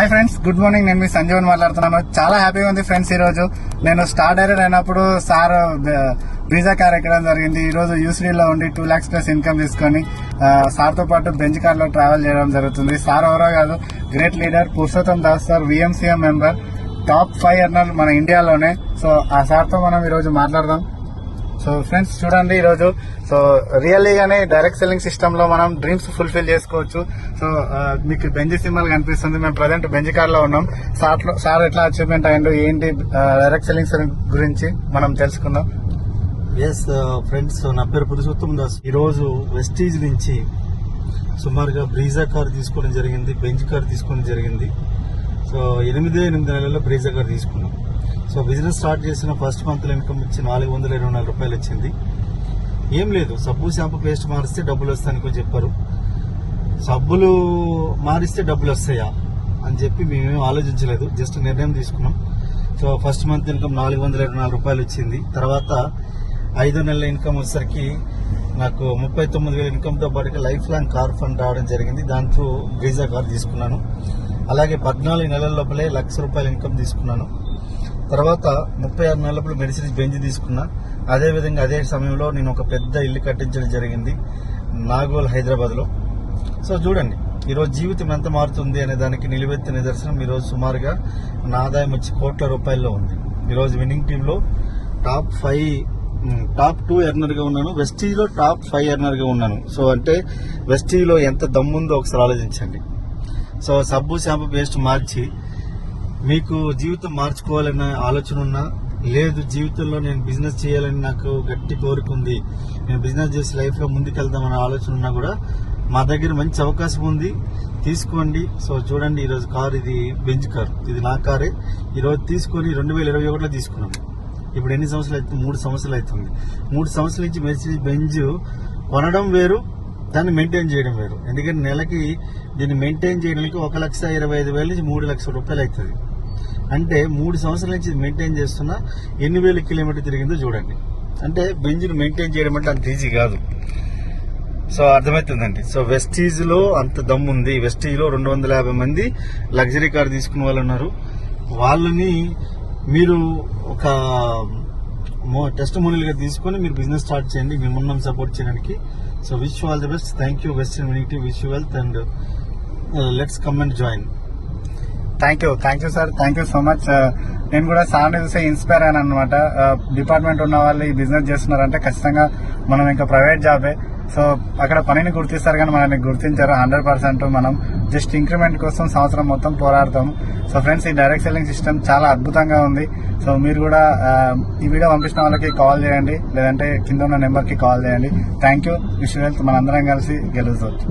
Hi friends good morning నేను మీ సంజీవన్ మాట్లాడుతున్నాను. చాలా హ్యాపీగా ఉంది ఫ్రెండ్స్ ఈ రోజు నేను స్టార్ డైరెక్ట్ అయినప్పుడు సార్ బ్రీజా కార్ ఎక్కడం జరిగింది. ఈ రోజు ఉండి టూ ల్యాక్స్ ప్లస్ ఇన్కమ్ తీసుకొని సార్తో సార్తో పాటు బెంచ్ కార్లో ట్రావెల్ చేయడం జరుగుతుంది. సార్ ఎవరో కాదు great leader Purushottam Das sir VMCM member top five అన్నారు మన ఇండియాలోనే సో ఆ సార్తో మనం ఈ రోజు మాట్లాడదాం. సో ఫ్రెండ్స్ చూడండి ఈరోజు. సో రియల్లీగానే డైరెక్ట్ సెల్లింగ్ సిస్టమ్లో మనం డ్రీమ్స్ ఫుల్ఫిల్ చేసుకోవచ్చు. సో uh, మీకు బెంజ్ సింబల్ కనిపిస్తుంది. మేము ప్రజెంట్ బెంజ్ కార్లో ఉన్నాం. సార్ సార్ ఎట్లా అచీవ్మెంట్ అయ్యిండు ఏంటి uh, డైరెక్ట్ సెల్లింగ్ గురించి మనం తెలుసుకుందాం. ఎస్ ఫ్రెండ్స్ uh, నా పేరు పురుషోత్తమ్ దాస్. ఈరోజు వెస్టీజ్ నుంచి సుమారుగా బ్రీజా కార్ తీసుకోవడం జరిగింది బెంజ్ కార్ తీసుకోవడం జరిగింది. సో ఎనిమిదే ఎనిమిది నెలల్లో బ్రీజా కార్ తీసుకున్నాం. సో బిజినెస్ స్టార్ట్ చేసిన ఫస్ట్ మంత్ ఇన్కమ్ వచ్చి నాలుగు వందల ఇరవై నాలుగు రూపాయలు వచ్చింది. ఏం లేదు సబ్బు షాంపూ పేస్ట్ మారిస్తే డబ్బులు వస్తాయని కూడా చెప్పారు. సబ్బులు మారిస్తే డబ్బులు వస్తాయా అని చెప్పి మేమేం ఆలోచించలేదు జస్ట్ నిర్ణయం తీసుకున్నాం. సో ఫస్ట్ మంత్ ఇన్కమ్ నాలుగు వందల ఇరవై నాలుగు రూపాయలు వచ్చింది. తర్వాత ఐదు నెలల ఇన్కమ్ వచ్చేసరికి నాకు ముప్పై తొమ్మిది వేల ఇన్కమ్తో పాటుగా లైఫ్ లాంగ్ కార్ ఫండ్ రావడం జరిగింది. దాంతో బ్రీజా కార్ తీసుకున్నాను. అలాగే పద్నాలుగు నెలల లోపలే లక్ష రూపాయల ఇన్కమ్ తీసుకున్నాను. తర్వాత ముప్పై ఆరు నెలలు మెడిసిన్స్ బెంజ్ తీసుకున్నా. అదే విధంగా అదే సమయంలో నేను ఒక పెద్ద ఇల్లు కట్టించడం జరిగింది నాగోల్ హైదరాబాద్లో. సో చూడండి ఈరోజు జీవితం ఎంత మారుతుంది అనే దానికి నిలువెత్తిన నిదర్శనం ఈరోజు సుమారుగా నా ఆదాయం వచ్చి కోట్ల రూపాయల్లో ఉంది. ఈరోజు విన్నింగ్ టీంలో టాప్ ఫైవ్ టాప్ టూ ఎర్నర్గా ఉన్నాను. వెస్టీలో టాప్ ఫైవ్ ఎర్నర్గా ఉన్నాను. సో అంటే వెస్టీలో ఎంత దమ్ముందో ఒకసారి ఆలోచించండి. సో సబ్బు షాంపూ పేస్ట్ మార్చి మీకు జీవితం మార్చుకోవాలన్న ఆలోచన ఉన్నా లేదు జీవితంలో నేను బిజినెస్ చేయాలని నాకు గట్టి కోరిక ఉంది నేను బిజినెస్ చేసి లైఫ్లో ముందుకెళ్దామన్న ఆలోచన ఉన్నా కూడా మా దగ్గర మంచి అవకాశం ఉంది. తీసుకోండి. సో చూడండి ఈరోజు కార్ ఇది బెంజ్ కార్. ఇది నా కారే. ఈరోజు తీసుకొని రెండు వేల ఇరవై ఒకటిలో తీసుకున్నాం. ఇప్పుడు ఎన్ని సంవత్సరాలు అవుతుంది? మూడు సంవత్సరాలు అవుతుంది. మూడు సంవత్సరాల నుంచి మెర్సిడీస్ బెంజ్ కొనడం వేరు దాన్ని మెయింటైన్ చేయడం వేరు. ఎందుకంటే నెలకి దీన్ని మెయింటైన్ చేయడానికి ఒక లక్ష ఇరవై ఐదు వేల నుంచి మూడు లక్షల రూపాయలు అవుతుంది. అంటే మూడు సంవత్సరాల నుంచి మెయింటైన్ చేస్తున్నా ఎన్ని వేల కిలోమీటర్ తిరిగిందో చూడండి. అంటే బెంజిన్ మెయింటైన్ చేయడం అంటే అంత ఈజీ కాదు. సో అర్థమవుతుందండి. సో వెస్టీజ్లో అంత దమ్ముంది ఉంది. రెండు వందల యాభై మంది లగ్జరీ కార్ తీసుకున్న వాళ్ళు ఉన్నారు. వాళ్ళని మీరు ఒక టెస్ట్గా తీసుకొని మీరు బిజినెస్ స్టార్ట్ చేయండి. మేమున్నాం సపోర్ట్ చేయడానికి. So wish all the best thank you western winning wish you wealth and let's come and join thank you thank you sir thank you so much నేను కూడా సార్ చూసి ఇన్స్పైర్ అయ్యాను అనమాట department ఉన్న వాళ్ళు ఈ బిజినెస్ చేస్తున్నారంటే ఖచ్చితంగా మనం ఇంకా ప్రైవేట్ జాబే సో అక్కడ పనిని గుర్తిస్తారు కానీ మనల్ని గుర్తించారు. హండ్రెడ్ పర్సెంట్ మనం జస్ట్ ఇంక్రిమెంట్ కోసం సంవత్సరం మొత్తం పోరాడతాం. సో ఫ్రెండ్స్ ఈ డైరెక్ట్ సెల్లింగ్ సిస్టమ్ చాలా అద్భుతంగా ఉంది. సో మీరు కూడా uh, ఈ వీడియో పంపించిన వాళ్ళకి కాల్ చేయండి. లేదంటే కింద ఉన్న నెంబర్కి కాల్ చేయండి. థ్యాంక్ యూ విష్ హెల్త్ మనందరం కలిసి గెలుచవచ్చు